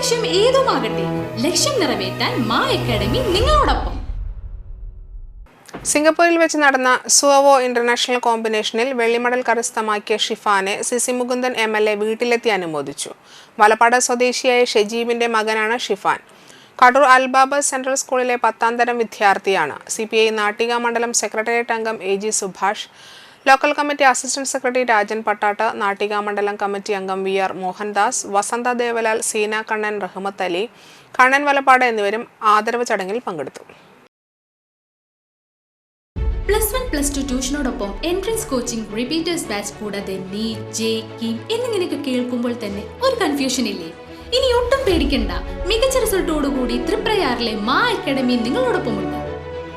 ലക്ഷ്യം ഏതുമാകട്ടെ ലക്ഷ്യം നിറവേറ്റാൻ മാ അക്കാഡമി നിങ്ങളോടൊപ്പം. സിംഗപ്പൂരിൽ വെച്ച് നടന്ന സുവോ ഇന്റർനാഷണൽ കോമ്പിനേഷനിൽ വെള്ളിമെഡൽ കരസ്ഥമാക്കിയ ഷിഫാനെ C C Mukundan M L A വീട്ടിലെത്തി അനുമോദിച്ചു. വലപ്പാട് സ്വദേശിയായ ഷെജീബിന്റെ മകനാണ് ഷിഫാൻ. കടൂർ അൽബാബ സെൻട്രൽ സ്കൂളിലെ പത്താം തരം വിദ്യാർത്ഥിയാണ്. സി പി ഐ നാട്ടിക മണ്ഡലം സെക്രട്ടേറിയറ്റ് അംഗം A G Subhash local committee assistant secretary Rajan Pattatt Nattika മണ്ഡലം കമ്മിറ്റി അംഗം വി ആർ മോഹൻദാസ് വസന്ത ദേവലാൽ സീന കണ്ണൻ റഹ്മത്ത് അലി കണ്ണൻ വലപ്പാട് എന്നിവരും ആദരവ് ചടങ്ങിൽ പങ്കെടുത്തു. പ്ലസ് വൺ പ്ലസ് ടു ട്യൂഷനോടൊപ്പം എൻട്രൻസ് കോച്ചിംഗ് റിപ്പീറ്റേഴ്സ് ബാച്ച് കൂടാതെ നീറ്റ് ജെ കീം എന്നിങ്ങനെയൊക്കെ കേൾക്കുമ്പോൾ തന്നെ ഒരു കൺഫ്യൂഷൻ ഇല്ലേ? ഇനി ഒട്ടും പേടിക്കണ്ട. മികച്ച റിസൾട്ടോടുകൂടി ത്രിപ്രയാറിലെ മാ അക്കാഡമി നിങ്ങളോടൊപ്പമുണ്ട്.